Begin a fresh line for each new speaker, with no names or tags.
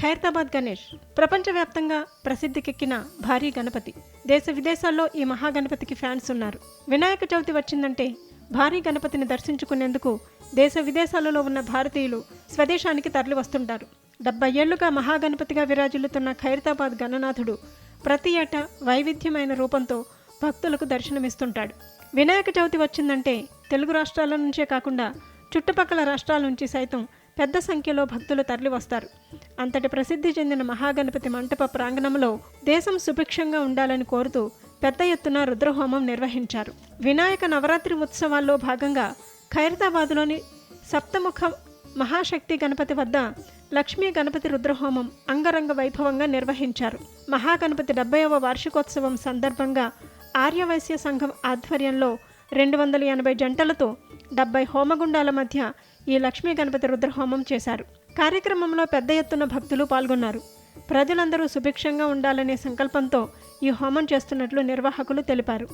ఖైరతాబాద్ గణేష్ ప్రపంచవ్యాప్తంగా ప్రసిద్ధికెక్కిన భారీ గణపతి. దేశ విదేశాల్లో ఈ మహాగణపతికి ఫ్యాన్స్ ఉన్నారు. వినాయక చవితి వచ్చిందంటే భారీ గణపతిని దర్శించుకునేందుకు దేశ విదేశాలలో ఉన్న భారతీయులు స్వదేశానికి తరలి వస్తుంటారు డెబ్బై ఏళ్ళుగా మహాగణపతిగా విరాజిల్లుతున్న ఖైరతాబాద్ గణనాథుడు ప్రతి ఏటా వైవిధ్యమైన రూపంతో భక్తులకు దర్శనమిస్తుంటాడు. వినాయక చవితి వచ్చిందంటే తెలుగు రాష్ట్రాల నుంచే కాకుండా చుట్టుపక్కల రాష్ట్రాల నుంచి సైతం పెద్ద సంఖ్యలో భక్తులు తరలివస్తారు. అంతటి ప్రసిద్ధి చెందిన మహాగణపతి మంటప ప్రాంగణంలో దేశం సుభిక్షంగా ఉండాలని కోరుతూ పెద్ద ఎత్తున రుద్రహోమం నిర్వహించారు. వినాయక నవరాత్రి ఉత్సవాల్లో భాగంగా ఖైరతాబాద్లోని సప్తముఖ మహాశక్తి గణపతి వద్ద లక్ష్మీ గణపతి రుద్రహోమం అంగరంగ వైభవంగా నిర్వహించారు. మహాగణపతి డెబ్బైవ వార్షికోత్సవం సందర్భంగా ఆర్యవైశ్య సంఘం ఆధ్వర్యంలో రెండు వందల ఎనభై జంటలతో డెబ్బై హోమగుండాల మధ్య ఈ లక్ష్మీ గణపతి రుద్రహోమం చేశారు. కార్యక్రమంలో పెద్ద ఎత్తున భక్తులు పాల్గొన్నారు. ప్రజలందరూ సుభిక్షంగా ఉండాలనే సంకల్పంతో ఈ హోమం చేస్తున్నట్లు నిర్వాహకులు తెలిపారు.